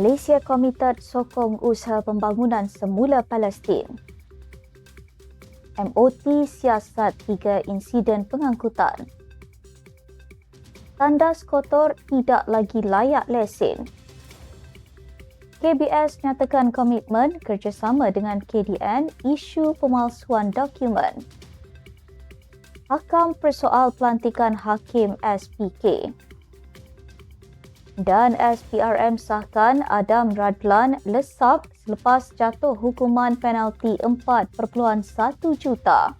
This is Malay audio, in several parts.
Malaysia komited sokong usaha pembangunan semula Palestin. MOT siasat tiga insiden pengangkutan. Tandas kotor tidak lagi layak lesen. KBS nyatakan komitmen kerjasama dengan KDN isu pemalsuan dokumen. Hakam persoal pelantikan Hakim SPK dan SPRM sahkan Adam Radlan lesap selepas jatuh hukuman penalti 4.1 juta.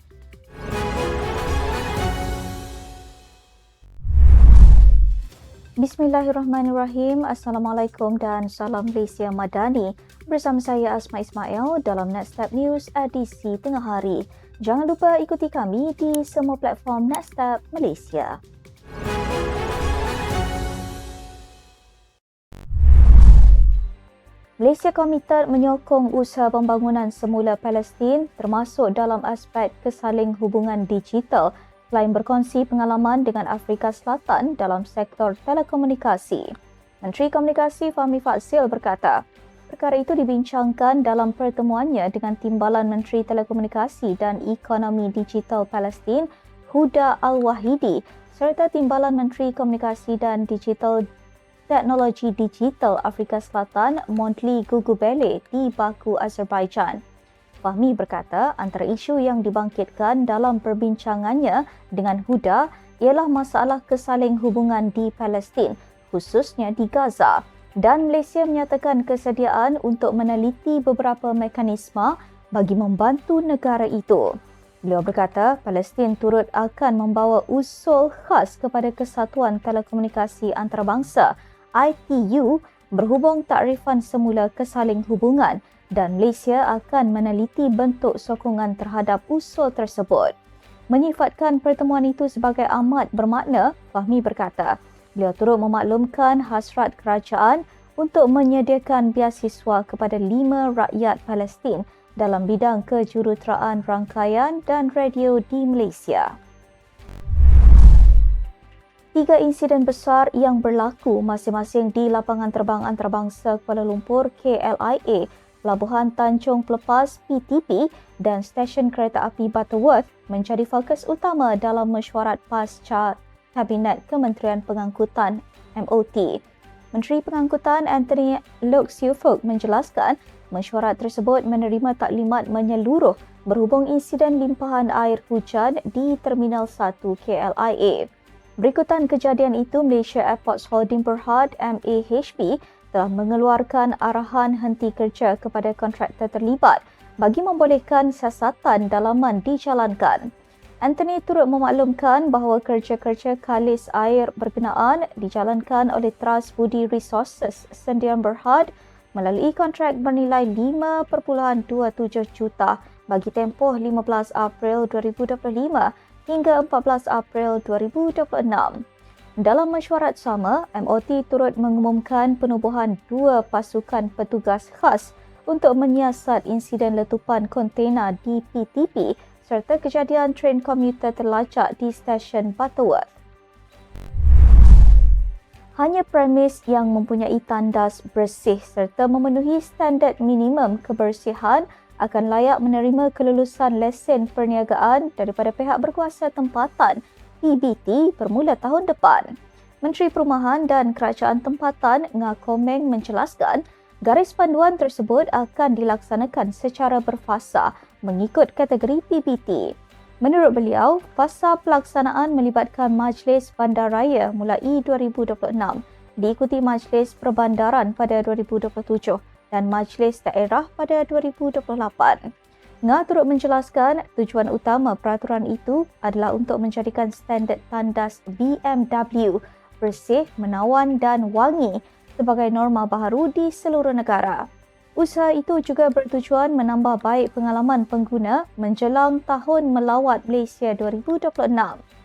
Bismillahirrahmanirrahim. Assalamualaikum dan salam Malaysia Madani. Bersama saya Asma Ismail dalam Nextstep News edisi tengah hari. Jangan lupa ikuti kami di semua platform Nextstep Malaysia. Malaysia komited menyokong usaha pembangunan semula Palestin termasuk dalam aspek kesaling hubungan digital selain berkongsi pengalaman dengan Afrika Selatan dalam sektor telekomunikasi. Menteri Komunikasi Fahmi Fadzil berkata, perkara itu dibincangkan dalam pertemuannya dengan Timbalan Menteri Telekomunikasi dan Ekonomi Digital Palestin, Huda Al-Wahidi serta Timbalan Menteri Komunikasi dan Digital Teknologi Digital Afrika Selatan Montli Gugubele di Baku, Azerbaijan. Fahmi berkata antara isu yang dibangkitkan dalam perbincangannya dengan Huda ialah masalah kesaling hubungan di Palestin, khususnya di Gaza dan Malaysia menyatakan kesediaan untuk meneliti beberapa mekanisme bagi membantu negara itu. Beliau berkata Palestin turut akan membawa usul khas kepada Kesatuan Telekomunikasi Antarabangsa ITU berhubung takrifan semula kesaling hubungan dan Malaysia akan meneliti bentuk sokongan terhadap usul tersebut. Menyifatkan pertemuan itu sebagai amat bermakna, Fahmi berkata, beliau turut memaklumkan hasrat kerajaan untuk menyediakan biasiswa kepada lima rakyat Palestin dalam bidang kejuruteraan rangkaian dan radio di Malaysia tiga insiden besar yang berlaku masing-masing di lapangan terbang antarabangsa Kuala Lumpur KLIA, Pelabuhan Tanjung Pelepas PTP dan stesen kereta api Butterworth menjadi fokus utama dalam mesyuarat pasca Kabinet Kementerian Pengangkutan MOT. Menteri Pengangkutan Anthony Lok Siu Fok menjelaskan mesyuarat tersebut menerima taklimat menyeluruh berhubung insiden limpahan air hujan di Terminal 1 KLIA. Berikutan kejadian itu, Malaysia Airports Holding Berhad MAHB telah mengeluarkan arahan henti kerja kepada kontraktor terlibat bagi membolehkan siasatan dalaman dijalankan. Anthony turut memaklumkan bahawa kerja-kerja kalis air berkenaan dijalankan oleh Trust Budi Resources Sendian Berhad melalui kontrak bernilai 5.27 juta bagi tempoh 15 April 2025 hingga 14 April 2026. Dalam mesyuarat sama, MOT turut mengumumkan penubuhan dua pasukan petugas khas untuk menyiasat insiden letupan kontena di PTP serta kejadian tren komuter terlacak di stesen Butterworth. Hanya premis yang mempunyai tandas bersih serta memenuhi standard minimum kebersihan akan layak menerima kelulusan lesen perniagaan daripada pihak berkuasa tempatan PBT bermula tahun depan. Menteri Perumahan dan Kerajaan Tempatan Ngakomeng menjelaskan garis panduan tersebut akan dilaksanakan secara berfasa mengikut kategori PBT. Menurut beliau, fasa pelaksanaan melibatkan Majlis Bandaraya mulai 2026 diikuti Majlis Perbandaran pada 2027 dan Majlis Daerah pada 2028. Nga turut menjelaskan tujuan utama peraturan itu adalah untuk menjadikan standard tandas BMW bersih, menawan dan wangi sebagai norma baharu di seluruh negara. Usaha itu juga bertujuan menambah baik pengalaman pengguna menjelang tahun melawat Malaysia 2026.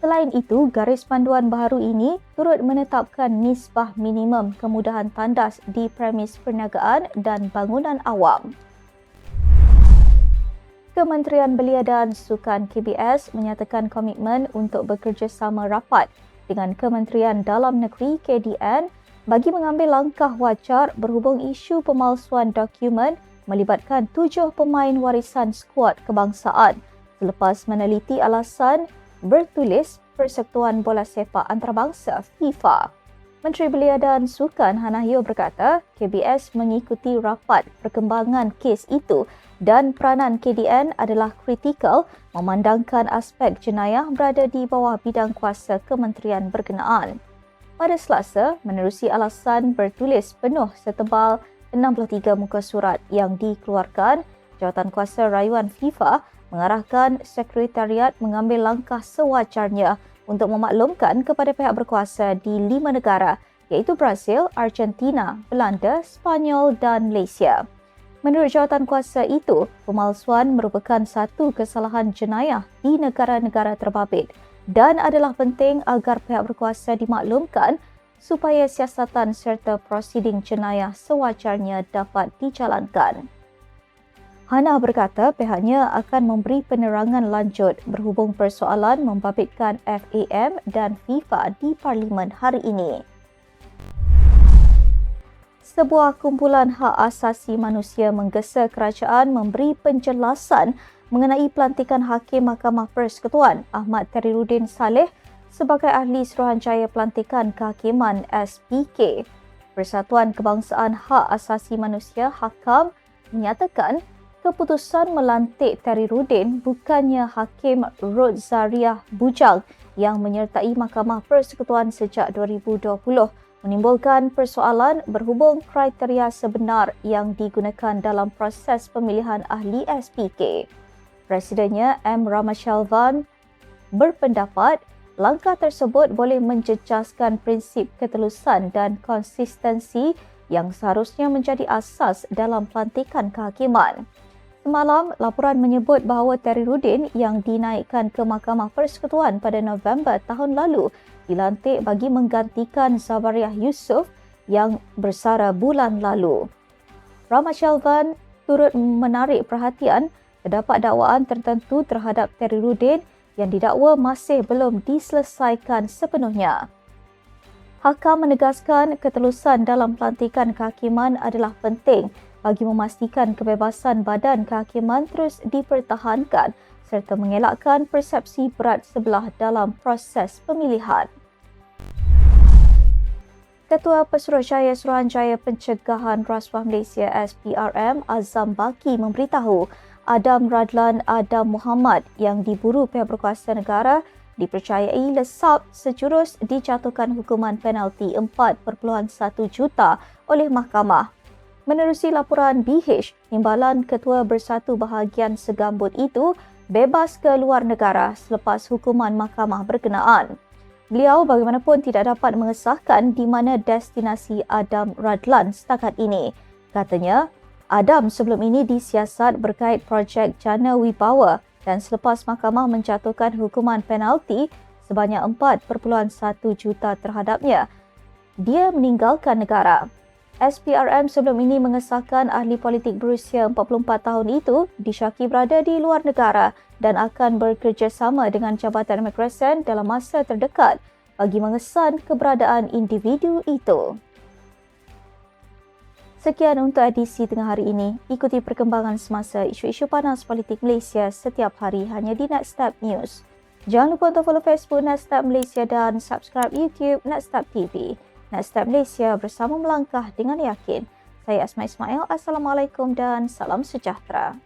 Selain itu, garis panduan baharu ini turut menetapkan nisbah minimum kemudahan tandas di premis perniagaan dan bangunan awam. Kementerian Belia dan Sukan KBS menyatakan komitmen untuk bekerjasama rapat dengan Kementerian Dalam Negeri KDN bagi mengambil langkah wajar berhubung isu pemalsuan dokumen melibatkan tujuh pemain warisan skuad kebangsaan selepas meneliti alasan bertulis Persekutuan Bola Sepak Antarabangsa FIFA. Menteri Belia dan Sukan Hana Hio berkata KBS mengikuti rapat perkembangan kes itu dan peranan KDN adalah kritikal memandangkan aspek jenayah berada di bawah bidang kuasa kementerian berkenaan. Pada Selasa, menerusi alasan bertulis penuh setebal 63 muka surat yang dikeluarkan, Jawatan Kuasa Rayuan FIFA mengarahkan sekretariat mengambil langkah sewajarnya untuk memaklumkan kepada pihak berkuasa di lima negara iaitu Brazil, Argentina, Belanda, Spanyol dan Malaysia. Menurut jawatan kuasa itu, pemalsuan merupakan satu kesalahan jenayah di negara-negara terbabit dan adalah penting agar pihak berkuasa dimaklumkan supaya siasatan serta prosiding jenayah sewajarnya dapat dijalankan. Hana berkata pihaknya akan memberi penerangan lanjut berhubung persoalan membabitkan FAM dan FIFA di Parlimen hari ini. Sebuah kumpulan hak asasi manusia menggesa kerajaan memberi penjelasan mengenai pelantikan Hakim Mahkamah Persekutuan Ahmad Teriruddin Saleh sebagai ahli Suruhanjaya Pelantikan Kehakiman SPK. Persatuan Kebangsaan Hak Asasi Manusia Hakam menyatakan keputusan melantik Terry Rudin bukannya Hakim Rodzariah Bujang yang menyertai Mahkamah Persekutuan sejak 2020 menimbulkan persoalan berhubung kriteria sebenar yang digunakan dalam proses pemilihan ahli SPK. Presidennya M. Ramashalvan berpendapat langkah tersebut boleh menjejaskan prinsip ketelusan dan konsistensi yang seharusnya menjadi asas dalam pelantikan kehakiman. Semalam, laporan menyebut bahawa Terry Rudin yang dinaikkan ke Mahkamah Persekutuan pada November tahun lalu dilantik bagi menggantikan Zabariah Yusof yang bersara bulan lalu. Rama Shelvan turut menarik perhatian terdapat dakwaan tertentu terhadap Terry Rudin yang didakwa masih belum diselesaikan sepenuhnya. Hakam menegaskan ketelusan dalam pelantikan kehakiman adalah penting bagi memastikan kebebasan badan kehakiman terus dipertahankan serta mengelakkan persepsi berat sebelah dalam proses pemilihan. Ketua Pesuruhjaya Suruhanjaya Pencegahan Rasuah Malaysia SPRM Azam Baki memberitahu Adam Radlan Adam Muhammad yang diburu pihak berkuasa negara dipercayai lesap sejurus dijatuhkan hukuman penalti 4.1 juta oleh mahkamah Menerusi laporan BH, imbalan Ketua Bersatu Bahagian Segambut itu bebas ke luar negara selepas hukuman mahkamah berkenaan. Beliau bagaimanapun tidak dapat mengesahkan di mana destinasi Adam Radlan setakat ini. Katanya, Adam sebelum ini disiasat berkait projek Jana Wibawa dan selepas mahkamah menjatuhkan hukuman penalti sebanyak 4.1 juta terhadapnya, dia meninggalkan negara. SPRM sebelum ini mengesahkan ahli politik berusia 44 tahun itu disyaki berada di luar negara dan akan bekerjasama dengan Jabatan Immigration dalam masa terdekat bagi mengesan keberadaan individu itu. Sekian untuk edisi tengah hari ini. Ikuti perkembangan semasa isu-isu panas politik Malaysia setiap hari hanya di Next Step News. Jangan lupa untuk follow Facebook Next Step Malaysia dan subscribe YouTube Next Step TV. Next Step Malaysia bersama melangkah dengan yakin. Saya Asma Ismail. Assalamualaikum dan salam sejahtera.